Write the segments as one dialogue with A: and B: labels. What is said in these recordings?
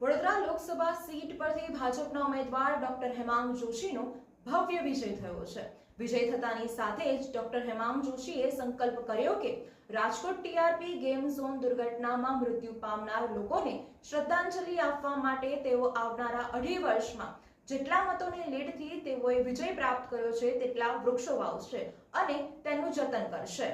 A: Vadodara Lok Sabha seat પરથી ભાજપના ઉમેદવાર ડોક્ટર હેમાંગ જોશીનો ભવ્ય વિજય થયો છે. વિજય થતાની સાથે જ ડોક્ટર હેમાંગ જોશીએ સંકલ્પ કર્યો કે રાજકોટ ટીઆરપી ગેમ ઝોન દુર્ઘટનામાં મૃત્યુ પામનાર લોકોને શ્રદ્ધાંજલિ આપવા માટે તેઓ આવનારા અઢી વર્ષમાં જેટલા મતોની લીડથી તેઓએ વિજય પ્રાપ્ત કર્યો છે, તેટલા વૃક્ષો વાવશે અને તેનું જતન કરશે.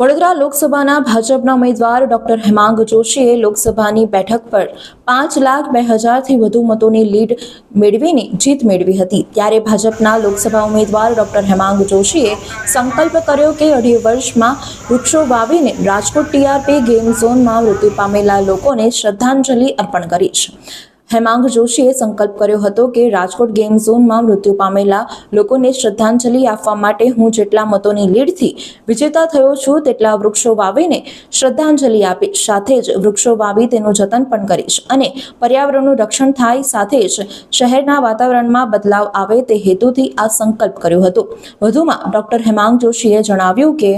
A: વડોદરા લોકસભાના ભાજપના ઉમેદવાર ડોક્ટર હેમાંગ જોશીએ લોકસભાની બેઠક પર પાંચ લાખ બે હજારથી વધુ મતોની લીડ મેળવીને જીત મેળવી હતી. ત્યારે ભાજપના લોકસભા ઉમેદવાર ડોક્ટર હેમાંગ જોશીએ સંકલ્પ કર્યો કે અઢી વર્ષમાં વૃક્ષો વાવીને રાજકોટ ટીઆરપી ગેમ ઝોનમાં મૃત્યુ પામેલા લોકોને શ્રદ્ધાંજલિ અર્પણ કરીશ હેમાંગ જોશીએ સંકલ્પ કર્યો હતો કે રાજકોટ ગેમ ઝોનમાં મૃત્યુ પામેલા લોકોને શ્રદ્ધાંજલિ આપવા માટે હું જેટલા મતોની લીડથી વિજેતા થયો છું, તેટલા વૃક્ષો વાવીને શ્રદ્ધાંજલિ આપીશ. સાથે જ વૃક્ષો વાવી તેનું જતન પણ કરીશ અને પર્યાવરણનું રક્ષણ થાય, સાથે જ શહેરના વાતાવરણમાં બદલાવ આવે તે હેતુથી આ સંકલ્પ કર્યો હતો. વધુમાં ડોક્ટર હેમાંગ જોશીએ જણાવ્યું કે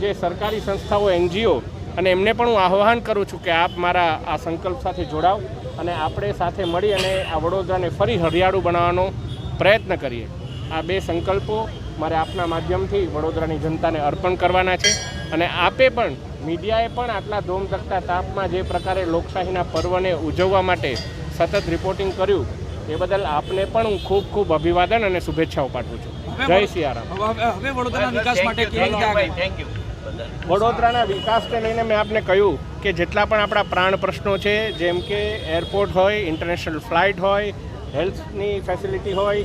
B: જે સરકારી સંસ્થાઓ, એનજીઓ, અને એમને પણ હું આહ્વાન કરું છું કે આપ મારા આ સંકલ્પ સાથે જોડાવ. અને આપણે સાથે મળી અને આ વડોદરાને ફરી હરિયાળું બનાવવાનો પ્રયત્ન કરીએ. આ બે સંકલ્પો મારે આપના માધ્યમથી વડોદરાની જનતાને અર્પણ કરવાના છે અને આપે પણ મીડિયાએ પણ આટલા ધોમધકતા તાપમાં જે પ્રકારે લોકશાહીના પર્વને ઉજવવા માટે સતત રિપોર્ટિંગ કર્યું એ બદલ આપને પણ હું ખૂબ ખૂબ અભિવાદન અને શુભેચ્છાઓ પાઠવું છું. જય સિયારામ.
C: હવે હવે વડોદરાના વિકાસ માટે કેવી રીતે આગળ?
B: વડોદરાના વિકાસને લઈને મેં આપને કહ્યું કે જેટલા પણ આપણા પ્રાણ પ્રશ્નો છે, જેમ કે એરપોર્ટ હોય, ઇન્ટરનેશનલ ફ્લાઇટ હોય, હેલ્થની ફેસિલિટી હોય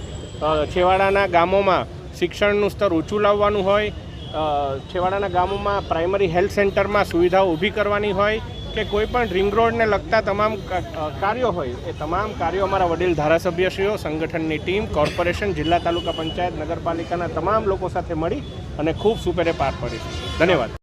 B: છેવાડાના ગામોમાં શિક્ષણનું સ્તર ઊંચું લાવવાનું હોય છેવાડાના ગામોમાં પ્રાઇમરી હેલ્થ સેન્ટરમાં સુવિધાઓ ઊભી કરવાની હોય કે કોઈ પણ રિંગ રોડને લગતા તમામ કાર્યો હોય, એ તમામ કાર્યો અમારા વડીલ ધારાસભ્યશ્રીઓ, સંગઠનની ટીમ, કોર્પોરેશન, જિલ્લા તાલુકા પંચાયત, નગરપાલિકાના તમામ લોકો સાથે મળી અને ખૂબ સુપેરે પાર પાડીશું. ધન્યવાદ.